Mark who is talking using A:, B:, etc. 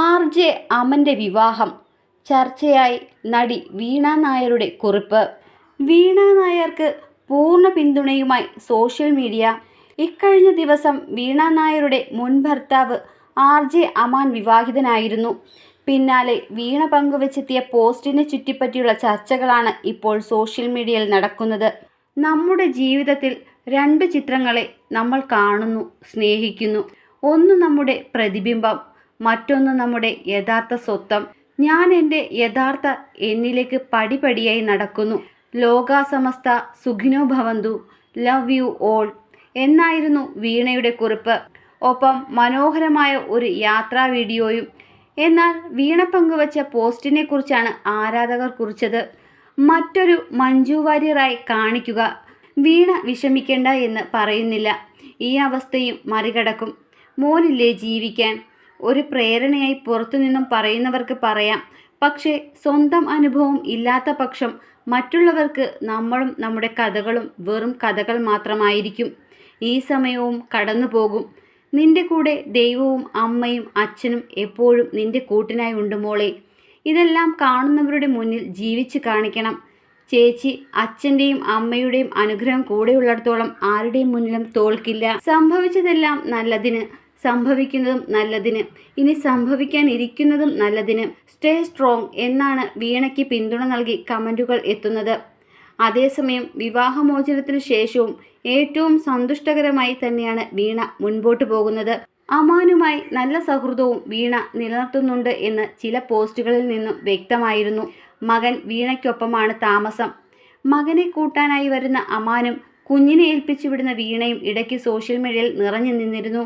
A: R J അമന്റെ വിവാഹം. ചർച്ചയായി നടി വീണ നായരുടെ കുറിപ്പ്. വീണ നായർക്ക് പൂർണ പിന്തുണയുമായി സോഷ്യൽ മീഡിയ. ഇക്കഴിഞ്ഞ ദിവസം വീണ നായരുടെ മുൻ ഭർത്താവ് ആർ ജെ അമാൻ വിവാഹിതനായിരുന്നു. പിന്നാലെ വീണ പങ്കുവച്ചെത്തിയ പോസ്റ്റിനെ ചുറ്റിപ്പറ്റിയുള്ള ചർച്ചകളാണ് ഇപ്പോൾ സോഷ്യൽ മീഡിയയിൽ നടക്കുന്നത്. നമ്മുടെ ജീവിതത്തിൽ രണ്ട് ചിത്രങ്ങളെ നമ്മൾ കാണുന്നു സ്നേഹിക്കുന്നു. ഒന്ന് നമ്മുടെ പ്രതിബിംബം മറ്റൊന്ന് നമ്മുടെ യഥാർത്ഥ സ്വത്വം. ഞാൻ എന്റെ യഥാർത്ഥ എന്നിലേക്ക് പടിപടിയായി നടക്കുന്നു. ലോകാസമസ്ത സുഖിനോ ഭവന്തു. ലവ് യു ഓൾ എന്നായിരുന്നു വീണയുടെ കുറിപ്പ്. ഒപ്പം മനോഹരമായ ഒരു യാത്രാ വീഡിയോയും. എന്നാൽ വീണ പങ്കുവച്ച പോസ്റ്റിനെ കുറിച്ചാണ് ആരാധകർ കുറിച്ചത്. മറ്റൊരു മഞ്ജു വാര്യറായി കാണിക്കുക. വീണ വിഷമിക്കേണ്ട എന്ന് പറയുന്നില്ല. ഈ അവസ്ഥയും മറികടക്കും. മോനില്ലേ ജീവിക്കാൻ? ഒരു പ്രേരണയായി പുറത്തു നിന്നും പറയുന്നവർക്ക് പറയാം. പക്ഷേ സ്വന്തം അനുഭവം ഇല്ലാത്ത പക്ഷം മറ്റുള്ളവർക്ക് നമ്മളും നമ്മുടെ കഥകളും വെറും കഥകൾ മാത്രമായിരിക്കും. ഈ സമയവും കടന്നു പോകും. നിന്റെ കൂടെ ദൈവവും അമ്മയും അച്ഛനും എപ്പോഴും നിന്റെ കൂട്ടിനായി ഉണ്ട് മോളെ. ഇതെല്ലാം കാണുന്നവരുടെ മുന്നിൽ ജീവിച്ച് കാണിക്കണം. ചേച്ചി അച്ഛന്റെയും അമ്മയുടെയും അനുഗ്രഹം കൂടെയുള്ളിടത്തോളം ആരുടെയും മുന്നിലും തോൽക്കില്ല. സംഭവിച്ചതെല്ലാം നല്ലതിന് സംഭവിക്കുന്നതും നല്ലതിന്. ഇനി സംഭവിക്കാനിരിക്കുന്നതും നല്ലതിന്. സ്റ്റേ സ്ട്രോങ് എന്നാണ് വീണയ്ക്ക് പിന്തുണ നൽകി കമന്റുകൾ എത്തുന്നത്. അതേസമയം വിവാഹമോചനത്തിന് ശേഷവും ഏറ്റവും സന്തുഷ്ടകരമായി തന്നെയാണ് വീണ മുൻപോട്ട് പോകുന്നത്. അമാനുമായി നല്ല സൗഹൃദവും വീണ നിലനിർത്തുന്നുണ്ട് എന്ന് ചില പോസ്റ്റുകളിൽ നിന്നും വ്യക്തമായിരുന്നു. മകൻ വീണയ്ക്കൊപ്പമാണ് താമസം. മകനെ കൂട്ടാനായി വരുന്ന അമാനും കുഞ്ഞിനെ ഏൽപ്പിച്ചു വിടുന്ന വീണയും ഇടയ്ക്ക് സോഷ്യൽ മീഡിയയിൽ നിറഞ്ഞു നിന്നിരുന്നു.